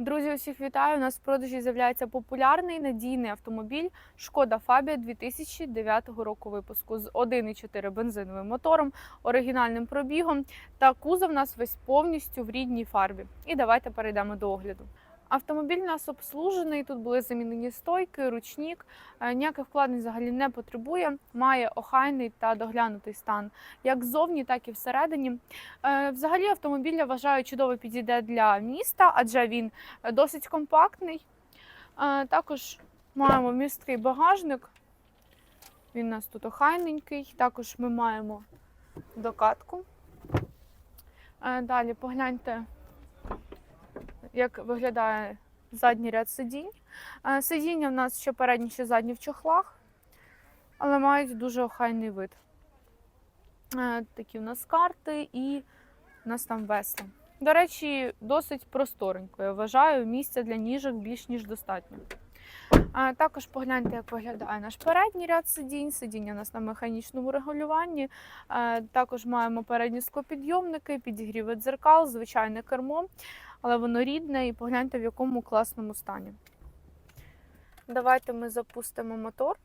Друзі, усіх вітаю! У нас в продажі з'являється популярний надійний автомобіль Шкода Фабія 2009 року випуску з 1,4 бензиновим мотором, оригінальним пробігом та кузов у нас весь повністю в рідній фарбі. І давайте перейдемо до огляду. Автомобіль нас обслужений. Тут були замінені стойки, ручник. Е, Ніяких вкладень взагалі не потребує. Має охайний та доглянутий стан, як ззовні, так і всередині. Е, Взагалі автомобіль я вважаю чудово підійде для міста, адже він досить компактний. Е, Також маємо місткий багажник. Він у нас тут охайненький. Також ми маємо докатку. Далі погляньте, як виглядає задній ряд сидінь. Е, Сидіння в нас що передні, що задні в чохлах, але мають дуже охайний вид. Е, Такі в нас карти і у нас там весла. До речі, досить просторенько. Я вважаю, місця для ніжок більш ніж достатньо. А також погляньте, як виглядає наш передній ряд сидінь. Сидіння у нас на механічному регулюванні. Е, Також маємо передні склопідйомники, підігріви дзеркал, звичайне кермо, але воно рідне і погляньте, в якому класному стані. Давайте ми запустимо мотор.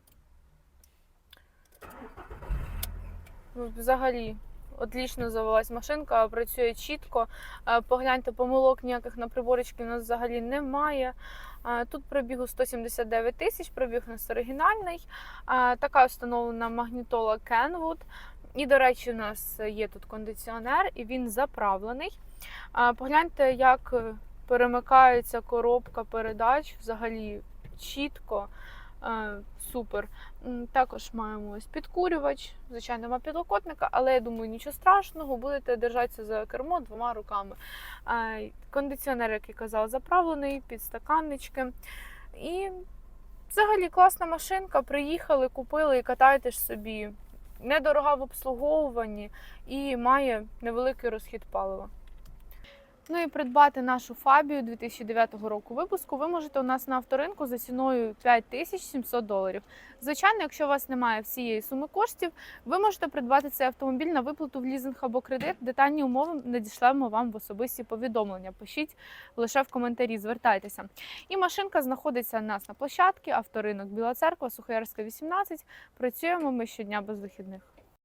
Ну, Взагалі, отлично завелась машинка, працює чітко. Е, Погляньте, помилок ніяких на приборочці у нас взагалі немає. Е, Тут пробігу 179 тисяч, пробіг у нас оригінальний. Е, Така встановлена магнітола Kenwood. І, до речі, у нас є тут кондиціонер, і він заправлений. Погляньте, як е, перемикається коробка передач взагалі чітко. Е, Супер. Також маємо ось підкурювач, звичайно, нема підлокотника, але я думаю, нічого страшного, будете держатися за кермо двома руками. Кондиціонер, як я казала, заправлений, підстаканнички. І взагалі класна машинка. Приїхали, купили і катайтесь собі. Недорога в обслуговуванні і має невеликий розхід палива. Ну і придбати нашу Фабію 2009 року випуску ви можете у нас на авторинку за ціною 5700 доларів. Звичайно, якщо у вас немає всієї суми коштів, ви можете придбати цей автомобіль на виплату в лізинг або кредит. Детальні умови надішлемо вам в особисті повідомлення. Пишіть лише в коментарі, звертайтеся. І машинка знаходиться у нас на площадці, авторинок Біла Церква, Сухоярська, 18. Працюємо ми щодня без вихідних.